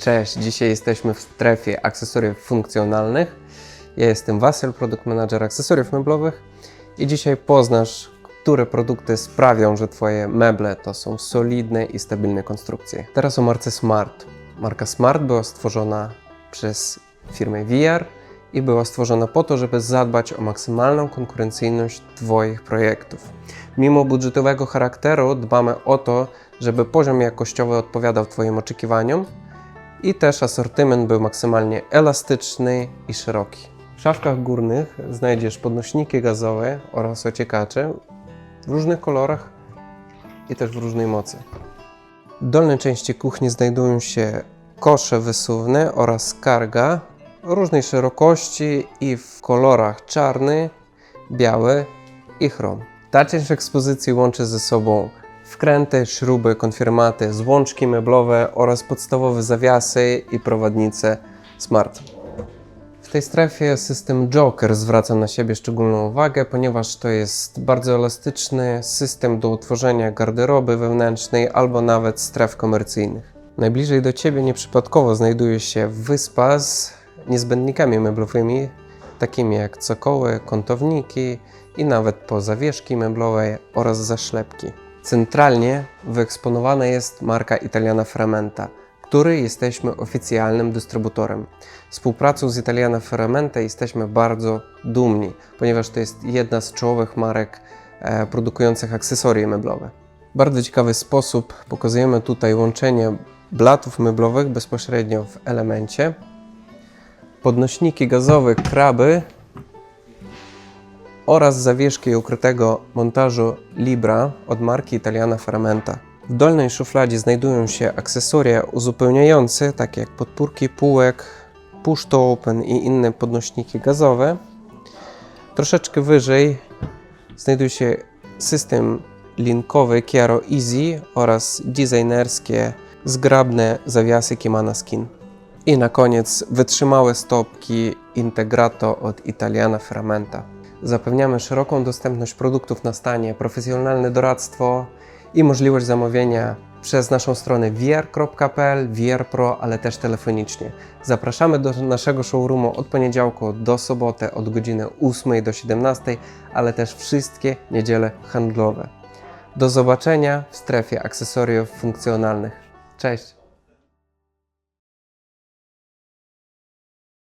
Cześć, dzisiaj jesteśmy w strefie akcesoriów funkcjonalnych. Ja jestem Wasyl, produkt manager akcesoriów meblowych i dzisiaj poznasz, które produkty sprawią, że Twoje meble to są solidne i stabilne konstrukcje. Teraz o marce Smart. Marka Smart była stworzona przez firmę VR i była stworzona po to, żeby zadbać o maksymalną konkurencyjność Twoich projektów. Mimo budżetowego charakteru dbamy o to, żeby poziom jakościowy odpowiadał Twoim oczekiwaniom i też asortyment był maksymalnie elastyczny i szeroki. W szafkach górnych znajdziesz podnośniki gazowe oraz ociekacze w różnych kolorach i też w różnej mocy. W dolnej części kuchni znajdują się kosze wysuwne oraz skarga o różnej szerokości i w kolorach czarny, biały i chrom. Ta część ekspozycji łączy ze sobą wkręty, śruby, konfirmaty, złączki meblowe oraz podstawowe zawiasy i prowadnice smart. W tej strefie system Joker zwraca na siebie szczególną uwagę, ponieważ to jest bardzo elastyczny system do utworzenia garderoby wewnętrznej albo nawet stref komercyjnych. Najbliżej do Ciebie nieprzypadkowo znajduje się wyspa z niezbędnikami meblowymi, takimi jak cokoły, kątowniki i nawet po zawieszki meblowe oraz zaszlepki. Centralnie wyeksponowana jest marka Italiana Ferramenta, której jesteśmy oficjalnym dystrybutorem. Współpracą z Italiana Ferramenta jesteśmy bardzo dumni, ponieważ to jest jedna z czołowych marek e, produkujących akcesorie meblowe. Bardzo ciekawy sposób pokazujemy tutaj łączenie blatów meblowych bezpośrednio w elemencie, podnośniki gazowe, kraby oraz zawieszki ukrytego montażu Libra od marki Italiana Ferramenta. W dolnej szufladzie znajdują się akcesoria uzupełniające, takie jak podpórki półek, push to open i inne podnośniki gazowe. Troszeczkę wyżej znajduje się system linkowy Chiaro Easy oraz designerskie zgrabne zawiasy Kimana Skin. I na koniec wytrzymałe stopki Integrato od Italiana Ferramenta. Zapewniamy szeroką dostępność produktów na stanie, profesjonalne doradztwo i możliwość zamówienia przez naszą stronę vr.pl, VR Pro, ale też telefonicznie. Zapraszamy do naszego showroomu od poniedziałku do soboty od godziny 8 do 17, ale też wszystkie niedziele handlowe. Do zobaczenia w strefie akcesoriów funkcjonalnych. Cześć!